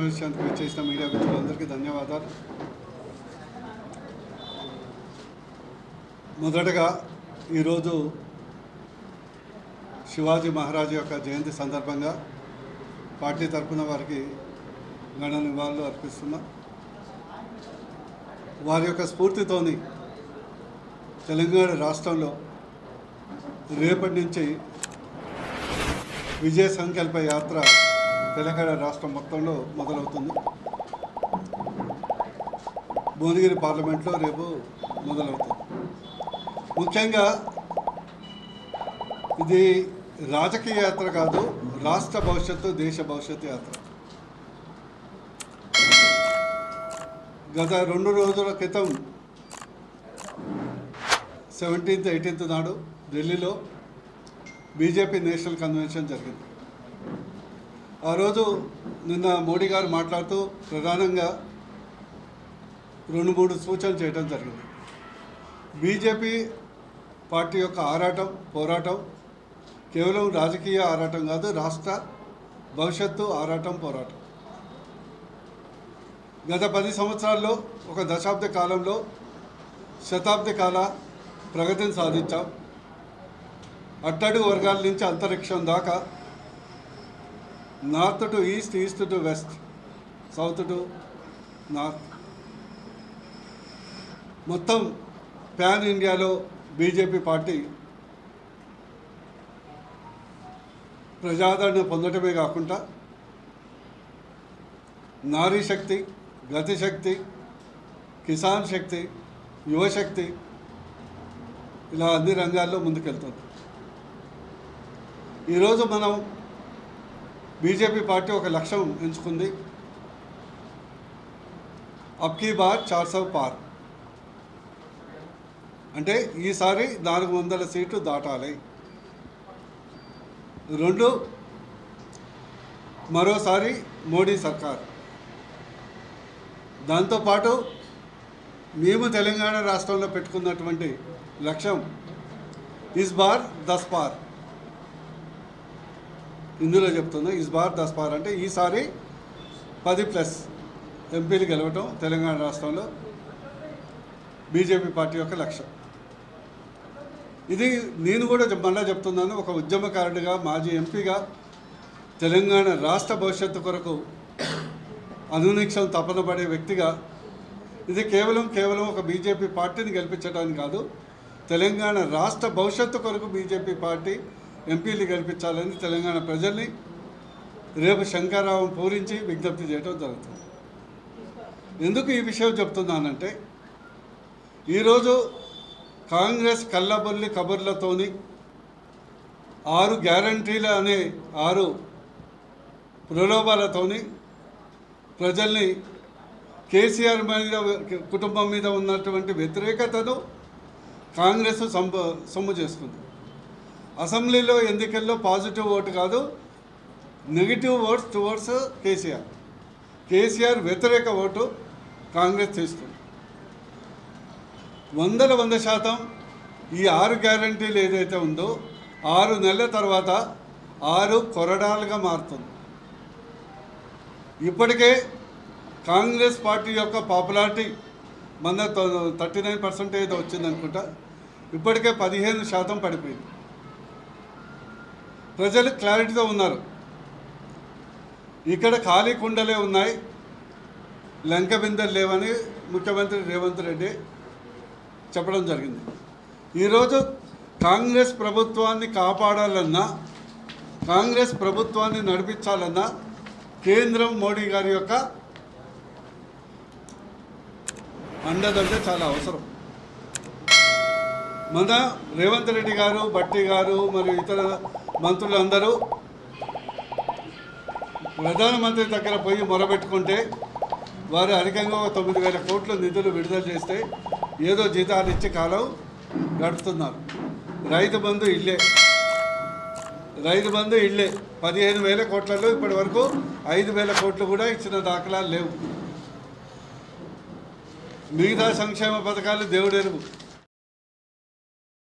సమావేశానికి చేసిన మీడియా మిత్రులందరికీ ధన్యవాదాలు. మొదటగా ఈరోజు శివాజీ మహారాజు యొక్క జయంతి సందర్భంగా పార్టీ తరఫున వారికి గణ నివాళులు అర్పిస్తున్నాం. వారి యొక్క స్ఫూర్తితోని తెలంగాణ రాష్ట్రంలో రేపటి నుంచి విజయ సంకల్ప యాత్ర తెలంగాణ రాష్ట్రం మొత్తంలో మొదలవుతుంది. భువనగిరి పార్లమెంట్లో రేపు మొదలవుతుంది. ముఖ్యంగా ఇది రాజకీయ యాత్ర కాదు రాష్ట్ర భవిష్యత్తు దేశ భవిష్యత్తు యాత్ర. గత రెండు రోజుల క్రితం సెవెంటీన్త్ ఎయిటీన్త్ నాడు ఢిల్లీలో బీజేపీ నేషనల్ కన్వెన్షన్ జరిగింది. ఆ రోజు నిన్న మోడీ గారు మాట్లాడుతూ ప్రధానంగా రెండు మూడు సూచనలు చేయడం జరిగింది. బీజేపీ పార్టీ యొక్క ఆరాటం పోరాటం కేవలం రాజకీయ ఆరాటం కాదు రాష్ట్ర భవిష్యత్తు ఆరాటం పోరాటం. గత పది సంవత్సరాల్లో ఒక దశాబ్ద కాలంలో శతాబ్ది కాల ప్రగతిని సాధించాం. అట్టడుగు వర్గాల నుంచి అంతరిక్షం దాకా north to east east to west south to north. మొత్తం ప్యాన్ ఇండియాలో బీజేపీ పార్టీ ప్రజాదరణ పొందటమే కాకుండా నారీ శక్తి గతిశక్తి కిసాన్ శక్తి యువశక్తి ఇలా అన్ని రంగాల్లో ముందుకెళ్తుంది. ఈరోజు మనం బీజేపీ పార్టీ ఒక లక్ష్యం ఎంచుకుంది. అబ్కీ బార్ చార్ సౌ పార్. అంటే ఈసారి నాలుగు వందల సీట్లు దాటాలి. రెండు మరోసారి మోడీ సర్కార్. దాంతోపాటు మేము తెలంగాణ రాష్ట్రంలో పెట్టుకున్నటువంటి లక్ష్యం ఇస్ బార్ దస్ పార్. ఇందులో చెప్తున్నా ఇస్ బార్ దస్ పార్ అంటే ఈసారి పది ప్లస్ ఎంపీలు గెలవటం తెలంగాణ రాష్ట్రంలో బీజేపీ పార్టీ యొక్క లక్ష్యం. ఇది నేను కూడా మళ్ళా చెప్తున్నాను ఒక ఉద్యమకారుడిగా మాజీ ఎంపీగా తెలంగాణ రాష్ట్ర భవిష్యత్తు కొరకు అనునిక్షం తపన పడే వ్యక్తిగా ఇది కేవలం కేవలం ఒక బీజేపీ పార్టీని గెలిపించడానికి కాదు తెలంగాణ రాష్ట్ర భవిష్యత్తు కొరకు బీజేపీ పార్టీ ఎంపీలు గెలిపించాలని తెలంగాణ ప్రజల్ని రేపు శంకరరావు పూరించి విజ్ఞప్తి చేయడం జరుగుతుంది. ఎందుకు ఈ విషయం చెప్తున్నానంటే ఈరోజు కాంగ్రెస్ కళ్ళబొల్లి కబుర్లతోని ఆరు గ్యారంటీల అనే ఆరు ప్రలోభాలతోని ప్రజల్ని కేసీఆర్ మీద కుటుంబం మీద ఉన్నటువంటి వ్యతిరేకతను కాంగ్రెస్ సంప సొమ్ము చేసుకుంది. అసెంబ్లీలో ఎన్నికల్లో పాజిటివ్ ఓటు కాదు negative votes towards KCR. KCR వ్యతిరేక ఓటు కాంగ్రెస్ తీసుకుంది వందల వంద శాతం ఈ ఆరు గ్యారంటీలు ఏదైతే ఉందో ఆరు నెలల తర్వాత ఆరు కొరడాలుగా మారుతుంది. ఇప్పటికే కాంగ్రెస్ పార్టీ యొక్క పాపులారిటీ మన థర్టీ నైన్ పర్సెంటేజ్ వచ్చింది అనుకుంటా ఇప్పటికే పదిహేను శాతం పడిపోయింది. ప్రజలు క్లారిటీతో ఉన్నారు. ఇక్కడ ఖాళీ కుండలే ఉన్నాయి. లంక బిందెలు లేవని ముఖ్యమంత్రి రేవంత్ రెడ్డి చెప్పడం జరిగింది. ఈరోజు కాంగ్రెస్ ప్రభుత్వాన్ని కాపాడాలన్నా కాంగ్రెస్ ప్రభుత్వాన్ని నడిపించాలన్నా కేంద్రం మోడీ గారి యొక్క అండదంటే చాలా అవసరం. మన రేవంత్ రెడ్డి గారు బట్టి గారు మరియు ఇతర మంత్రులందరూ ప్రధానమంత్రి దగ్గర పోయి మొరబెట్టుకుంటే వారు అధికంగా తొమ్మిది వేల కోట్ల నిధులు విడుదల చేస్తే ఏదో జీతాలు ఇచ్చి కాలం గడుపుతున్నారు. రైతు బంధు ఇల్లే. రైతు బంధు ఇల్లే. పదిహేను వేల కోట్లలో ఇప్పటి వరకు ఐదు వేల కోట్లు కూడా ఇచ్చిన దాఖలాలు లేవు. మిగతా సంక్షేమ పథకాలు దేవుడెరుగు.